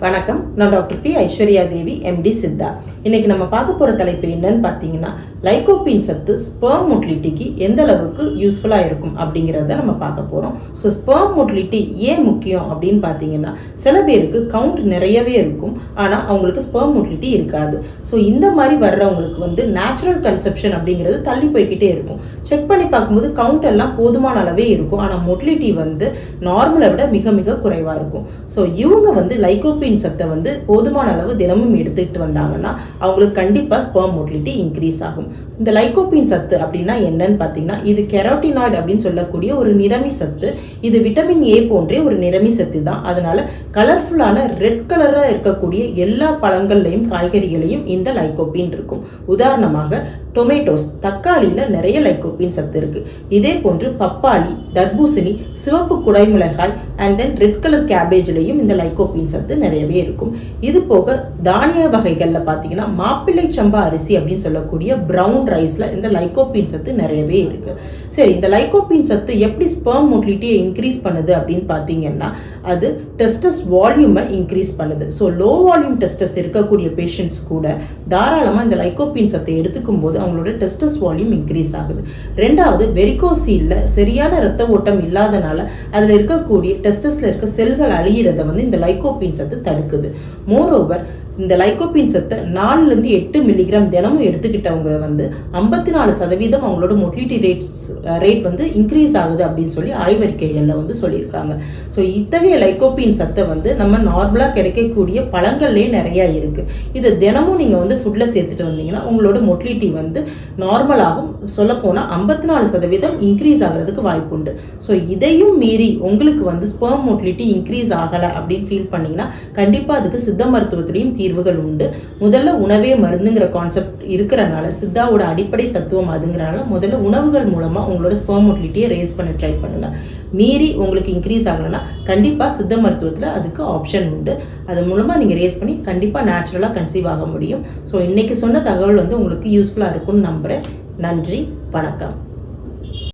வணக்கம். நான் doctor P Aishwarya Devi MD Siddha. இன்னைக்கு நம்ம பார்க்க போகிற தலைப்பு என்னன்னு பார்த்தீங்கன்னா லைகோபின் சத்து ஸ்பெர்ம் மொட்டிலிட்டிக்கு எந்த அளவுக்கு யூஸ்ஃபுல்லாக இருக்கும் அப்படிங்கிறத நம்ம பார்க்க போகிறோம் ஸோ ஸ்பெர்ம் மொட்டிலிட்டி ஏன் முக்கியம் அப்படின்னு பார்த்தீங்கன்னா சில பேருக்கு கவுண்ட் நிறையவே இருக்கும். ஆனால் அவங்களுக்கு ஸ்பெர்ம் மொட்டிலிட்டி இருக்காது. ஸோ இந்த மாதிரி வர்றவங்களுக்கு வந்து நேச்சுரல் கன்செப்ஷன் அப்படிங்கிறது தள்ளி போய்க்கிட்டே இருக்கும். செக் பண்ணி பார்க்கும்போது கவுண்ட் எல்லாம் போதுமான அளவே இருக்கும். ஆனால் மொட்டிலிட்டி வந்து நார்மலை விட மிக மிக குறைவாக இருக்கும். ஸோ இவங்க வந்து லைகோபின் சத்தை வந்து போதுமான அளவு தினமும் எடுத்துக்கிட்டு வந்தாங்கன்னா அவங்களுக்கு கண்டிப்பாக ஸ்பெர்ம் மோட்டிலிட்டி இன்க்ரீஸ் ஆகும். இந்த லைகோபின் சத்து அப்படின்னா என்னன்னு பார்த்தீங்கன்னா இது கெரோட்டினாய்டு அப்படின்னு சொல்லக்கூடிய ஒரு நிறமி சத்து. இது விட்டமின் ஏ போன்றே ஒரு நிறமி சத்து தான். அதனால கலர்ஃபுல்லான ரெட் கலராக இருக்கக்கூடிய எல்லா பழங்கள்லையும் காய்கறிகளையும் இந்த லைகோபின் இருக்கும். உதாரணமாக டொமேட்டோஸ் தக்காளியில் நிறைய லைகோபின் சத்து இருக்கு. இதே போன்று பப்பாளி தர்பூசணி சிவப்பு குடைமிளகாய் அண்ட் தென் ரெட் கலர் கேபேஜ்லையும் இந்த லைகோபின் சத்து நிறையவே இருக்கும். இது போக தானிய வகைகளில் பார்த்தீங்கன்னா மாப்பிள்ளை சம்பா அரிசி அப்படின்னு சொல்லக்கூடிய ப்ரௌன் ரைஸில் இந்த லைக்கோபின் சத்து நிறையவே இருக்கு. சரி இந்த லைக்கோபின் சத்து எப்படி ஸ்பெர்ம் மோட்டிலிட்டியை இன்க்ரீஸ் பண்ணுது அப்படின்னு பார்த்தீங்கன்னா அது டெஸ்டஸ் வால்யூமை இன்க்ரீஸ் பண்ணுது. ஸோ லோ வால்யூம் டெஸ்டஸ் இருக்கக்கூடிய பேஷண்ட்ஸ் கூட தாராளமாக இந்த லைகோபின் சத்தை எடுத்துக்கும் போது அவங்களோட டெஸ்டஸ் வால்யூம் இன்க்ரீஸ் ஆகுது. ரெண்டாவது வெரிகோசீலில் சரியான ரத்த ஓட்டம் இல்லாதனால அதில் இருக்கக்கூடிய டெஸ்டஸில் இருக்க செல்கள் அழியிறத வந்து இந்த லைகோபின் சத்து தடுக்குது. மோரோவர் இந்த லைகோபின் சத்தை நாலுலேருந்து எட்டு மில்லிகிராம் தினமும் எடுத்துக்கிட்டவங்க வந்து ஐம்பத்தி நாலு சதவீதம் அவங்களோட மொட்டிலிட்டி ரேட்ஸ் ரேட் வந்து இன்க்ரீஸ் ஆகுது அப்படின்னு சொல்லி ஆய்வறிக்கைகளில் வந்து சொல்லியிருக்காங்க. ஸோ இத்தகைய லைகோபின் சத்தை வந்து நம்ம நார்மலாக கிடைக்கக்கூடிய பழங்கள்லேயே நிறையா இருக்குது இதை தினமும் நீங்கள் வந்து ஃபுட்டில் சேர்த்துட்டு வந்தீங்கன்னா உங்களோட மொட்டிலிட்டி வந்து நார்மலாகவும் சொல்லப்போனால் ஐம்பத்தி நாலு சதவீதம் இன்க்ரீஸ் ஆகிறதுக்கு வாய்ப்பு உண்டு. ஸோ இதையும் மீறி உங்களுக்கு வந்து ஸ்பெர்ம் மொட்டிலிட்டி இன்க்ரீஸ் ஆகலை அப்படின்னு ஃபீல் பண்ணீங்கன்னா கண்டிப்பாக அதுக்கு சித்த மருத்துவத்திலையும் தீர்வுகள் உண்டு. முதல்ல உணவே மருந்துங்கிற கான்செப்ட் இருக்கிறனால சித்தாவோட அடிப்படை தத்துவம் அதுங்கிறனால முதல்ல உணவுகள் மூலமாக உங்களோட ஸ்பெர்மோட்டிலிட்டியை ரேஸ் பண்ண ட்ரை பண்ணுங்கள் மீறி உங்களுக்கு இன்க்ரீஸ் ஆகலைன்னா கண்டிப்பாக சித்த மருத்துவத்தில் அதுக்கு ஆப்ஷன் உண்டு. அது மூலமாக நீங்கள் ரேஸ் பண்ணி கண்டிப்பாக நேச்சுரலாக கன்சீவ் ஆக முடியும். ஸோ இன்றைக்கி சொன்ன தகவல் வந்து உங்களுக்கு யூஸ்ஃபுல்லாக இருக்கும்னு நம்புகிறேன் நன்றி வணக்கம்.